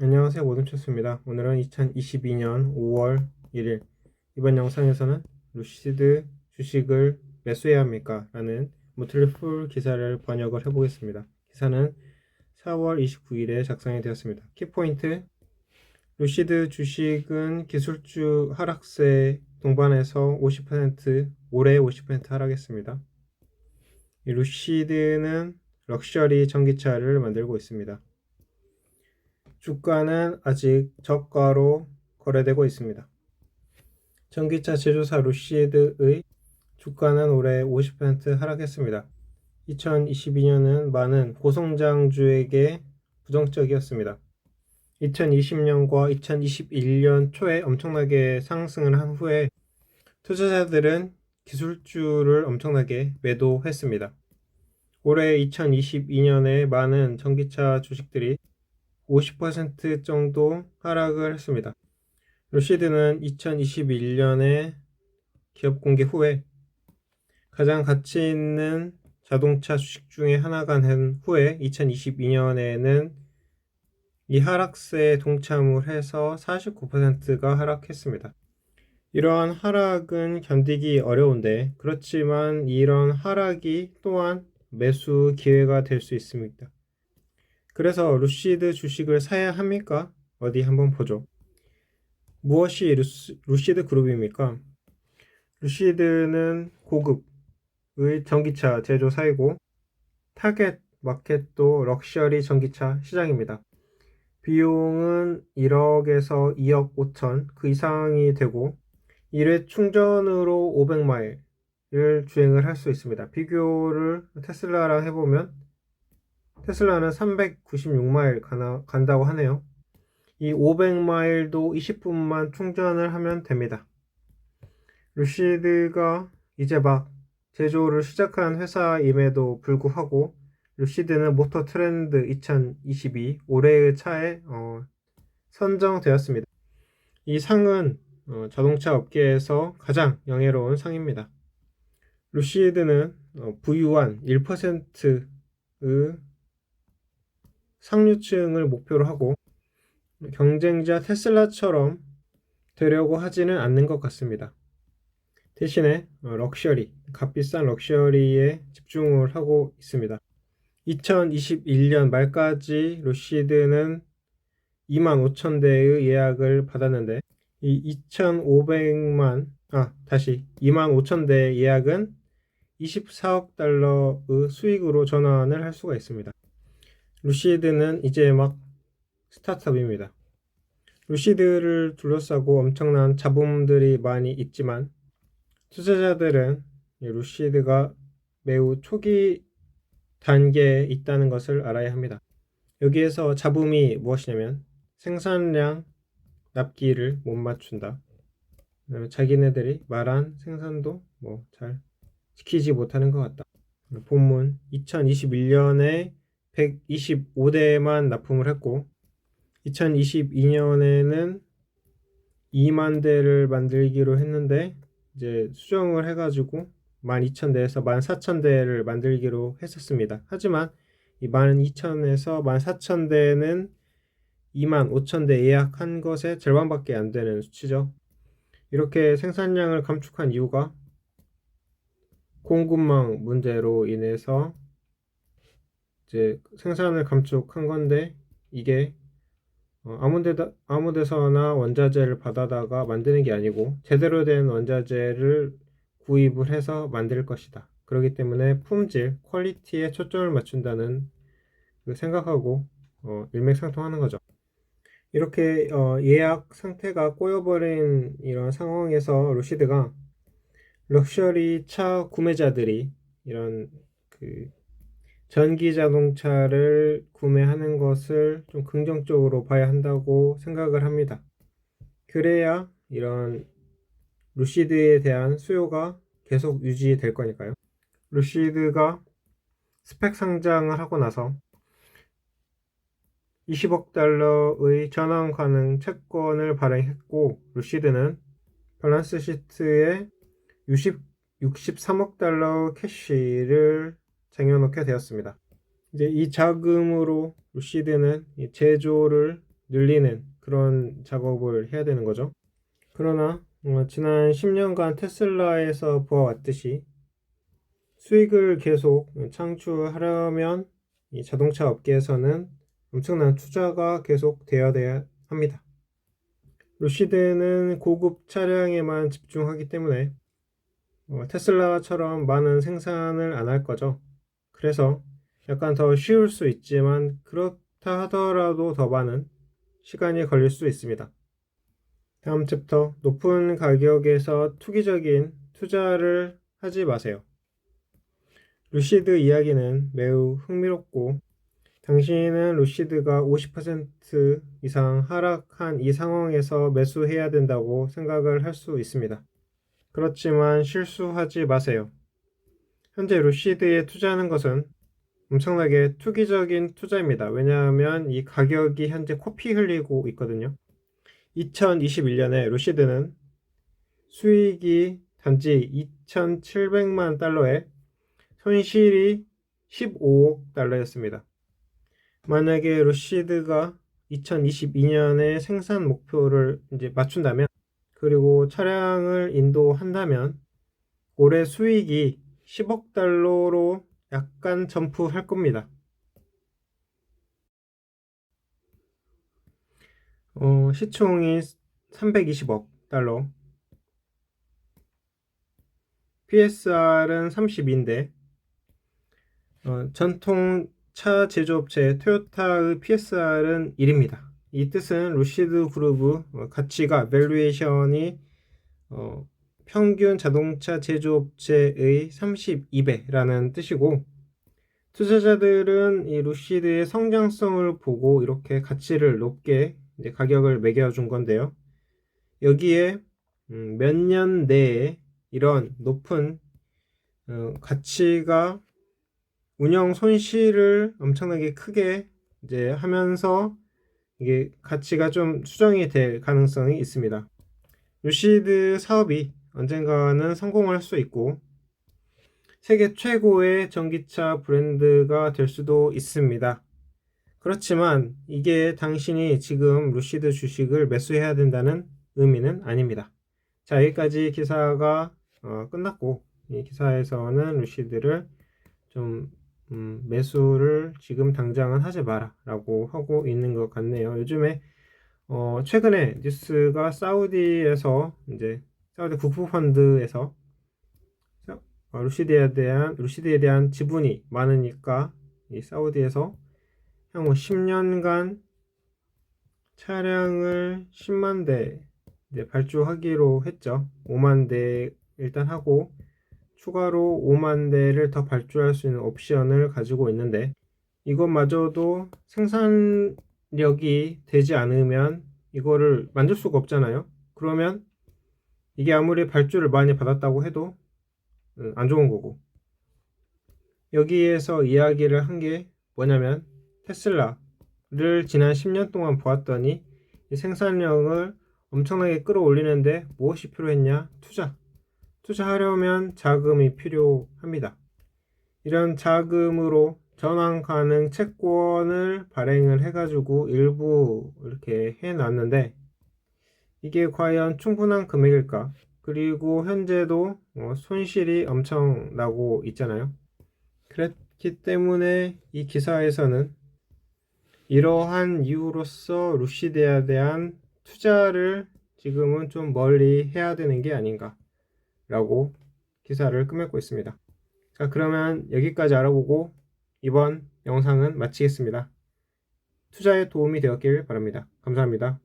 안녕하세요 모든초스입니다. 오늘은 2022년 5월 1일 이번 영상에서는 루시드 주식을 매수해야 합니까? 라는 모틀리 풀 기사를 번역을 해보겠습니다. 기사는 4월 29일에 작성이 되었습니다. 키포인트 루시드 주식은 기술주 하락세 동반해서 50% 올해 50% 하락했습니다. 이 루시드는 럭셔리 전기차를 만들고 있습니다. 주가는 아직 저가로 거래되고 있습니다. 전기차 제조사 루시드의 주가는 올해 50% 하락했습니다. 2022년은 많은 고성장주에게 부정적이었습니다. 2020년과 2021년 초에 엄청나게 상승을 한 후에 투자자들은 기술주를 엄청나게 매도했습니다. 올해 2022년에 많은 전기차 주식들이 50% 정도 하락을 했습니다. 루시드는 2021년에 기업 공개 후에 가장 가치 있는 자동차 주식 중에 하나가 된 후에 2022년에는 이 하락세에 동참을 해서 49%가 하락했습니다. 이러한 하락은 견디기 어려운데 그렇지만 이런 하락이 또한 매수 기회가 될 수 있습니다. 그래서 루시드 주식을 사야 합니까? 어디 한번 보죠. 무엇이 루시, 루시드 그룹입니까? 루시드는 고급의 전기차 제조사이고 타겟 마켓도 럭셔리 전기차 시장입니다. 비용은 1억에서 2억 5천 그 이상이 되고 1회 충전으로 500마일을 주행을 할 수 있습니다. 비교를 테슬라랑 해보면 테슬라는 396마일 가나, 간다고 하네요. 이 500마일도 20분만 충전을 하면 됩니다. 루시드가 이제 막 제조를 시작한 회사임에도 불구하고 루시드는 모터 트렌드 2022 올해의 차에 어, 선정되었습니다. 이 상은 어, 자동차 업계에서 가장 영예로운 상입니다. 루시드는 어, 부유한 1%의 상류층을 목표로 하고 경쟁자 테슬라처럼 되려고 하지는 않는 것 같습니다. 대신에 어, 럭셔리, 값비싼 럭셔리에 집중을 하고 있습니다. 2021년 말까지 루시드는 2만 5천 대의 예약을 받았는데 이 2,500만 아 다시 2만 5천 대 예약은 24억 달러의 수익으로 전환을 할 수가 있습니다. 루시드는 이제 막 스타트업입니다. 루시드를 둘러싸고 엄청난 잡음들이 많이 있지만 투자자들은 루시드가 매우 초기 단계에 있다는 것을 알아야 합니다. 여기에서 잡음이 무엇이냐면 생산량 납기를 못 맞춘다. 그다음에 자기네들이 말한 생산도 뭐 잘 지키지 못하는 것 같다. 본문 2021년에 125대만 납품을 했고 2022년에는 2만 대를 만들기로 했는데 이제 수정을 해가지고 12,000대에서 14,000대를 만들기로 했었습니다. 하지만 이 12,000에서 14,000대는 2만 5,000대 예약한 것의 절반밖에 안 되는 수치죠. 이렇게 생산량을 감축한 이유가 공급망 문제로 인해서 이제 생산을 감축한 건데 이게 어, 아무 데다 아무 데서나 원자재를 받아다가 만드는 게 아니고 제대로 된 원자재를 구입을 해서 만들 것이다. 그렇기 때문에 품질, 퀄리티에 초점을 맞춘다는 그 생각하고 어, 일맥상통하는 거죠. 이렇게 어, 예약 상태가 꼬여버린 이런 상황에서 루시드가 럭셔리 차 구매자들이 이런 그 전기 자동차를 구매하는 것을 좀 긍정적으로 봐야 한다고 생각을 합니다. 그래야 이런 루시드에 대한 수요가 계속 유지될 거니까요. 루시드가 스펙 상장을 하고 나서 20억 달러의 전환 가능 채권을 발행했고 루시드는 밸런스 시트에 60, 63억 달러 캐시를 쟁여놓게 되었습니다. 이제 이 자금으로 루시드는 제조를 늘리는 그런 작업을 해야 되는 거죠. 그러나 어, 지난 10년간 테슬라에서 보아왔듯이 수익을 계속 창출하려면 이 자동차 업계에서는 엄청난 투자가 계속 되어야 합니다. 루시드는 고급 차량에만 집중하기 때문에 어, 테슬라처럼 많은 생산을 안 할 거죠. 그래서 약간 더 쉬울 수 있지만 그렇다 하더라도 더 많은 시간이 걸릴 수 있습니다. 다음 챕터 높은 가격에서 투기적인 투자를 하지 마세요. 루시드 이야기는 매우 흥미롭고 당신은 루시드가 50% 이상 하락한 이 상황에서 매수해야 된다고 생각을 할 수 있습니다. 그렇지만 실수하지 마세요. 현재 루시드에 투자하는 것은 엄청나게 투기적인 투자입니다. 왜냐하면 이 가격이 현재 코피 흘리고 있거든요. 2021년에 루시드는 수익이 단지 2,700만 달러에 손실이 15억 달러였습니다. 만약에 루시드가 2022년에 생산 목표를 이제 맞춘다면 그리고 차량을 인도한다면 올해 수익이 10억 달러로 약간 점프할 겁니다. 어, 시총이 320억 달러. PSR은 32인데 어, 전통 차 제조업체 토요타의 PSR은 1입니다. 이 뜻은 루시드 그룹의 어, 가치가 밸류에이션이 어, 평균 자동차 제조업체의 32배라는 뜻이고 투자자들은 이 루시드의 성장성을 보고 이렇게 가치를 높게 가격을 매겨준 건데요. 여기에 음, 몇년 내에 이런 높은 어, 가치가 운영 손실을 엄청나게 크게 이제 하면서 이게 가치가 좀 수정이 될 가능성이 있습니다. 루시드 사업이 언젠가는 성공할 수 있고 세계 최고의 전기차 브랜드가 될 수도 있습니다. 그렇지만 이게 당신이 지금 루시드 주식을 매수해야 된다는 의미는 아닙니다. 자, 여기까지 기사가 어, 끝났고 이 기사에서는 루시드를 좀 음, 매수를 지금 당장은 하지 마라 라고 하고 있는 것 같네요. 요즘에 어, 최근에 뉴스가 사우디에서 이제 사우디 국부펀드에서 어, 루시드에 대한 루시드에 대한 지분이 많으니까 이 사우디에서 향후 10년간 차량을 10만 대 발주하기로 했죠. 5만 대 일단 하고 추가로 5만 대를 더 발주할 수 있는 옵션을 가지고 있는데 이것마저도 생산력이 되지 않으면 이거를 만들 수가 없잖아요. 그러면 이게 아무리 발주를 많이 받았다고 해도 음, 안 좋은 거고 여기에서 이야기를 한 게 뭐냐면 테슬라를 지난 10년 동안 보았더니 생산력을 엄청나게 끌어올리는데 무엇이 필요했냐? 투자. 투자하려면 자금이 필요합니다. 이런 자금으로 전환 가능 채권을 발행을 해가지고 일부 이렇게 해놨는데 이게 과연 충분한 금액일까? 그리고 현재도 뭐 손실이 엄청 나고 있잖아요. 그렇기 때문에 이 기사에서는 이러한 이유로서 루시드에 대한 투자를 지금은 좀 멀리 해야 되는 게 아닌가 라고 기사를 끝맺고 있습니다. 자, 그러면 여기까지 알아보고 이번 영상은 마치겠습니다. 투자에 도움이 되었길 바랍니다. 감사합니다.